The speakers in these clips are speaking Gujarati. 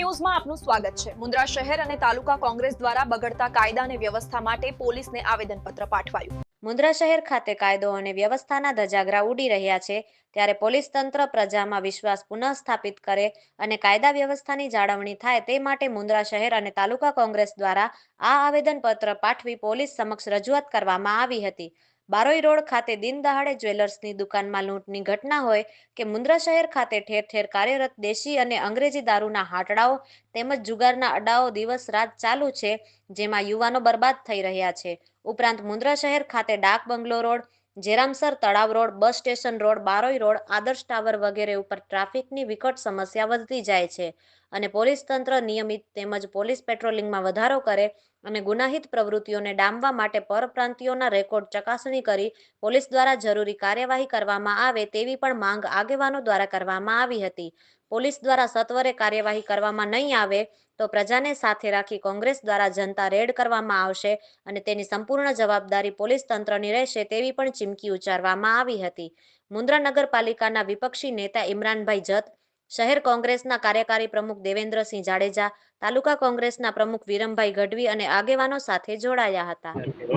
ન્યૂઝમાં આપનું સ્વાગત છે. મુન્દ્રા શહેર અને તાલુકા કોંગ્રેસ દ્વારા બગડતા કાયદા અને વ્યવસ્થા માટે પોલીસને આવેદનપત્ર પાઠવાયું. મુન્દ્રા શહેર ખાતે કાયદો અને વ્યવસ્થાના ધજાગરા ઉડી રહ્યા છે, ત્યારે પોલીસ તંત્ર પ્રજામાં વિશ્વાસ પુનઃ સ્થાપિત કરે અને કાયદા વ્યવસ્થાની જાળવણી થાય તે માટે મુન્દ્રા શહેર અને તાલુકા કોંગ્રેસ દ્વારા આ આવેદનપત્ર પાઠવી પોલીસ સમક્ષ રજૂઆત કરવામાં આવી હતી. બારોઈ રોડ ખાતે દિન દહાડે જ્વેલર્સની દુકાનમાં લૂંટની ઘટના હોય કે મુન્દ્રા શહેર ખાતે ઠેર ઠેર કાર્યરત દેશી અને અંગ્રેજી દારૂના હાટડાઓ તેમજ જુગારના અડાઓ દિવસ રાત ચાલુ છે, જેમાં યુવાનો બરબાદ થઈ રહ્યા છે. ઉપરાંત મુન્દ્રા શહેર ખાતે ડાક બંગલો રોડ, જેરામસર તળાવ road, bus station road, Baroi road, Adarsh tower વગેરે ઉપર ટ્રાફિકની વિકટ સમસ્યા વધતી જાય છે. અને પોલીસ તંત્ર નિયમિત તેમજ પોલીસ પેટ્રોલિંગમાં વધારો કરે અને ગુનાહિત પ્રવૃત્તિઓને ડામવા માટે પરપ્રાંતિયોના રેકોર્ડ ચકાસણી કરી પોલીસ દ્વારા જરૂરી કાર્યવાહી કરવામાં આવે તેવી પણ માંગ આગેવાનો દ્વારા કરવામાં આવી હતી. પોલીસ દ્વારા સત્વરે કાર્યવાહી કરવામાં નહીં આવે તો પ્રજાને સાથે રાખી કોંગ્રેસ દ્વારા જનતા રેડ કરવામાં આવશે અને તેની સંપૂર્ણ જવાબદારી પોલીસ તંત્રની રહેશે તેવી પણ ચીમકી ઉચ્ચારવામાં આવી હતી. મુન્દ્રા નગરપાલિકાના વિપક્ષી નેતા ઇમરાનભાઈ જત શહેર કોંગ્રેસના કાર્યકારી પ્રમુખ દેવેન્દ્રસિંહ જાડેજા, તાલુકા કોંગ્રેસના પ્રમુખ વિરમભાઈ ગઢવી અને આગેવાનો સાથે જોડાયા હતા.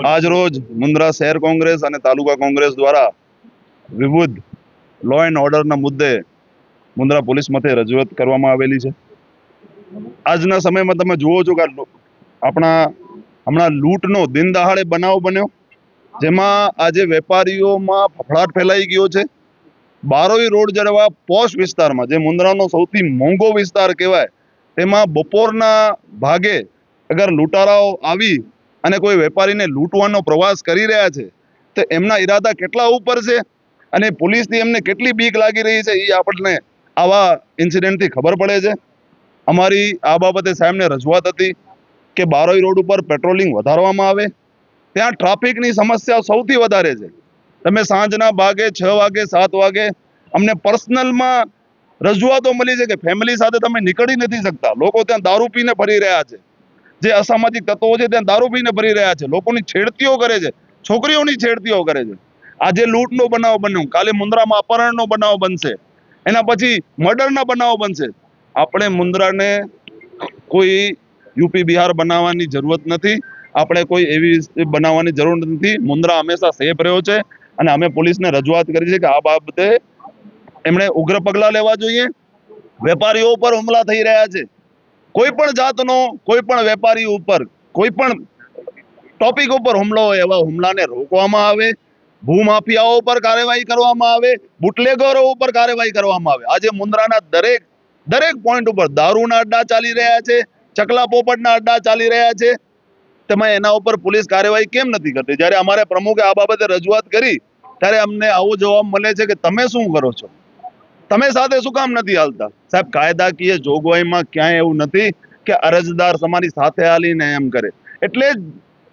આજ રોજ મુન્દ્રા શહેર કોંગ્રેસ અને તાલુકા કોંગ્રેસ દ્વારા વિવિધ લો એન્ડ ઓર્ડરના મુદ્દે મુન્દ્રા પોલીસ મથે રજૂઆત કરવામાં આવેલી છે. આજના સમયમાં તમે જુઓ છો કે આપણા હમણાં લૂંટનો દિન દહાડે બનાવ બન્યો, જેમાં આજે વેપારીઓમાં ફફડાટ ફેલાઈ ગયો છે. બારોઈ રોડ જેવા પોશ વિસ્તારમાં, જે મુન્દ્રાનો સૌથી મોંઘો વિસ્તાર કહેવાય, તેમાં બપોરના ભાગે અગર લૂંટારાઓ આવી અને કોઈ વેપારીને લૂંટવાનો પ્રવાસ કરી રહ્યા છે, તો એમના ઈરાદા કેટલા ઉપર છે? અને પોલીસની એમને કેટલી બીક લાગી રહી છે? એ આપણને આવા ઇન્સિડન્ટથી ખબર પડે છે. અમારી આ બાબતે સાહેબને રજૂઆત હતી કે બારોઈ રોડ ઉપર પેટ્રોલિંગ વધારવામાં આવે. ત્યાં ટ્રાફિકની સમસ્યા સૌથી વધારે છે. તમે સાંજના ભાગે છ વાગે, સાત વાગે અમને પર્સનલમાં રજૂઆતો મળી છે કે ફેમિલી સાથે તમે નીકળી નથી શકતા. લોકો ત્યાં દારૂ પીને ફરી રહ્યા છે. જે અસામાજિક તત્વો છે ત્યાં દારૂ પીને ફરી રહ્યા છે. લોકોની છેડતીઓ કરે છે. છોકરીઓની છેડતીઓ કરે છે. આજે લૂંટનો બનાવ બન્યો. કાલે મુન્દ્રામાં અપહરણનો બનાવ બનશે. એના પછી મર્ડરના બનાવ બનશે. આપણે મુન્દ્રાને કોઈ યુપી, બિહાર બનાવવાની જરૂરત નથી. આપણે કોઈ એવી બનાવવાની જરૂર નથી. મુન્દ્રા હંમેશા સેફ રહ્યો છે. અને અમે પોલીસને રજૂઆત કરી છે કે આ બાબતે એમણે ઉગ્ર પગલાં લેવા જોઈએ. વેપારીઓ ઉપર હુમલા થઈ રહ્યા છે. કોઈ પણ જાતનો, કોઈ પણ વેપારી ઉપર, કોઈ પણ ટોપિક ઉપર હુમલો હોય એવા હુમલાને રોકવામાં આવે. ભૂમાફિયાઓ ઉપર કાર્યવાહી કરવામાં આવે. બુટલેગરો ઉપર કાર્યવાહી કરવામાં આવે. આજે મુન્દ્રાના દરેક દરેક પોઈન્ટ ઉપર દારૂના અડ્ડા ચાલી રહ્યા છે. ચકલા પોપટના અડ્ડા ચાલી રહ્યા છે. તમે એના ઉપર પોલીસ કાર્યવાહી કેમ નથી કરતી? જ્યારે અમારે પ્રમુખે આ બાબતે રજૂઆત કરી, ત્યારે અમને આવો જવાબ મળે છે કે તમે શું કરો છો? તમે સાથે શું કામ નથી હાલતા? સાહેબ, કાયદાકીય જોગવાઈમાં ક્યાંય એવું નથી કે અરજદાર તમારી સાથે હાલીને એમ કરે. એટલે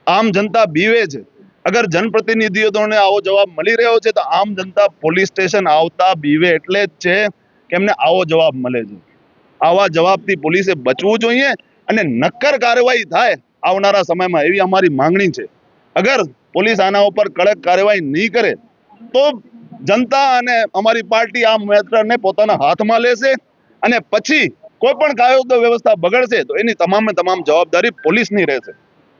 આમ જનતા બીવે છે. અગર જનપ્રતિનિધિઓને આવો જવાબ મળી રહ્યો છે, તો આમ જનતા પોલીસ સ્ટેશન આવતા બીવે એટલે જ છે કે એમને આવો જવાબ મળે છે. આવા જવાબથી પોલીસે બચવું જોઈએ અને નક્કર કાર્યવાહી થાય આવનારા સમયમાં એવી અમારી માંગણી છે. અગર પોલીસ આના ઉપર કડક કાર્યવાહી નહીં કરે, તો જનતા અને અમારી પાર્ટી આ મેટરને પોતાના હાથમાં લેશે અને પછી કોઈ પણ કાયદો વ્યવસ્થા બગડશે, તો એની તમામે તમામ જવાબદારી પોલીસની રહેશે.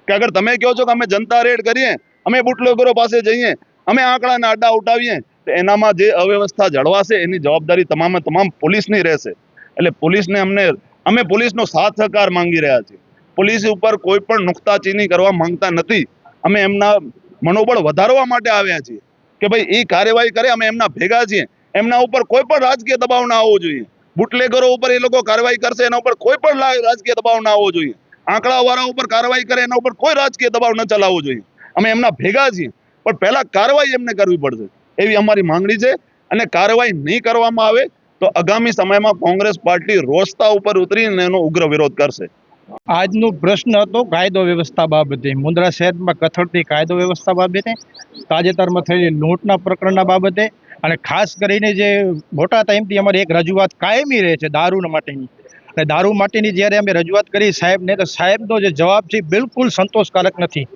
કે અગર તમે કહો છો કે અમે જનતા રેડ કરીએ, અમે બુટલોગરો પાસે જઈએ, અમે આંકડાને આડા ઉઠાવીએ, તો એનામાં જે અવ્યવસ્થા જળવાશે, એની જવાબદારી તમામે તમામ પોલીસની રહેશે. એટલે પોલીસને અમને, અમે પોલીસનો સાથ સહકાર માંગી રહ્યા છીએ. પોલીસ ઉપર કોઈ પણ નુકતાચીની કરવા માંગતા નથી. અમે એમના મનોબળ વધારવા માટે આવ્યા છીએ કે ભાઈ એ કાર્યવાહી કરે, અમે એમના ભેગા છીએ. એમના ઉપર કોઈ પણ રાજકીય દબાવ ના આવવો જોઈએ. બુટલેગરો ઉપર એ લોકો કાર્યવાહી કરશે, એના ઉપર કોઈ પણ રાજકીય દબાવ ના આવવો જોઈએ. આંકડાવાળા ઉપર કાર્યવાહી કરે, એના ઉપર કોઈ રાજકીય દબાવ ન ચલાવવો જોઈએ. અમે એમના ભેગા છીએ. પણ પહેલા કાર્યવાહી એમને કરવી પડશે. એવી અમારી માંગણી છે. અને કાર્યવાહી નહીં કરવામાં આવે તો આગામી સમયમાં કોંગ્રેસ પાર્ટી રોસ્તા ઉપર ઉતરીને એનો ઉગ્ર વિરોધ કરશે. આજનો પ્રશ્ન હતો કાયદો વ્યવસ્થા બાબતે. મુન્દ્રા શહેરમાં કથળતી કાયદો વ્યવસ્થા બાબતે, તાજેતરમાં થયેલી લૂંટના પ્રકરણના બાબતે અને ખાસ કરીને જે મોટા ટાઈમથી અમારી એક રજૂઆત કાયમી રહે છે દારૂ માટેની. અને દારૂ માટેની જ્યારે અમે રજૂઆત કરી સાહેબને, તો સાહેબનો જે જવાબ છે બિલકુલ સંતોષકારક નથી.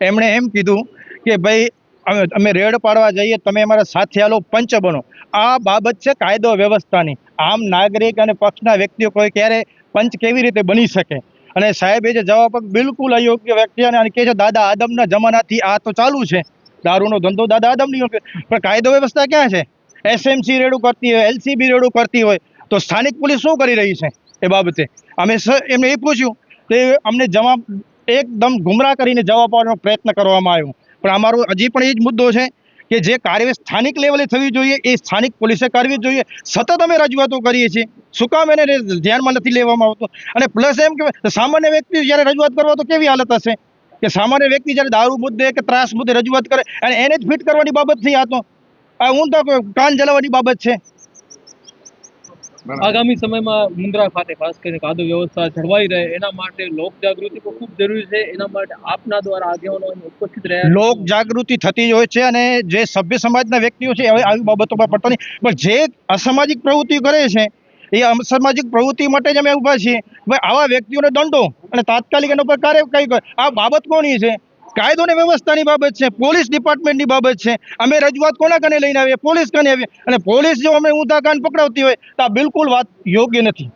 એમણે એમ કીધું કે ભાઈ, અમે અમે રેડ પાડવા જઈએ, તમે અમારા સાથે આલો પંચ બનો. આ બાબત છે કાયદો વ્યવસ્થાની. આમ નાગરિક અને પક્ષના વ્યક્તિઓ કોઈ ક્યારે પંચ કેવી રીતે બની શકે? અને સાહેબ એ જે જવાબ બિલકુલ અયોગ્ય વ્યક્તિ અને કહે છે દાદા આદમના જમાનાથી આ તો ચાલુ છે. દારૂનો ધંધો દાદા આદમની. પણ કાયદો વ્યવસ્થા ક્યાં છે? એસએમસી રેડું કરતી હોય એલસીબી રેડું કરતી હોય, તો સ્થાનિક પોલીસ શું કરી રહી છે એ બાબતે? અમે એમને એ પૂછ્યું તે અમને જવાબ, એકદમ ગુમરાહ કરીને જવાબ આપવાનો પ્રયત્ન કરવામાં આવ્યો. પણ અમારો હજી પણ એ જ મુદ્દો છે કે જે કાર્યવાહી સ્થાનિક લેવલે થવી જોઈએ, એ સ્થાનિક પોલીસે કરવી જોઈએ. સતત અમે રજૂઆતો કરીએ છીએ. શું કામ એને ધ્યાનમાં નથી લેવામાં આવતું? અને પ્લસ એમ કે સામાન્ય વ્યક્તિ જ્યારે રજૂઆત કરવા તો કેવી હાલત હશે? કે સામાન્ય વ્યક્તિ જ્યારે દારૂ મુદ્દે કે ત્રાસ મુદ્દે રજૂઆત કરે, અને એને જ ફિટ કરવાની બાબત થઈ આ તો. આ તો કાન જલાવવાની બાબત છે. આગામી સમયમાં મુન્દ્રા ખાતે ખાસ કરીને કાયદો વ્યવસ્થા જળવાઈ રહે એના માટે લોક જાગૃતિ પણ ખૂબ જરૂરી છે. એના માટે આપના દ્વારા આગેવાનો ઉપસ્થિત રહ્યા લોક જાગૃતિ થતી જ હોય છે અને જે સભ્ય સમાજના વ્યક્તિઓ છે હવે આવી બાબતોમાં પડતા નહીં પણ જે અસામાજિક પ્રવૃત્તિ કરે છે એ અસામાજિક પ્રવૃત્તિ માટે જ અમે ઊભા છીએ. ભાઈ આવા વ્યક્તિઓને દંડો અને તાત્કાલિક એના પર કાર્યવાહી કરે. આ બાબત કોની છે? કાયદો અને વ્યવસ્થાની બાબત છે, પોલીસ ડિપાર્ટમેન્ટની બાબત છે, અમે રજૂઆત કોના કને લઈને આવીએ? પોલીસ કને આવીએ? અને પોલીસ જો અમે ઊંધા કાન પકડાવતી હોય તો આ બિલકુલ વાત યોગ્ય નથી.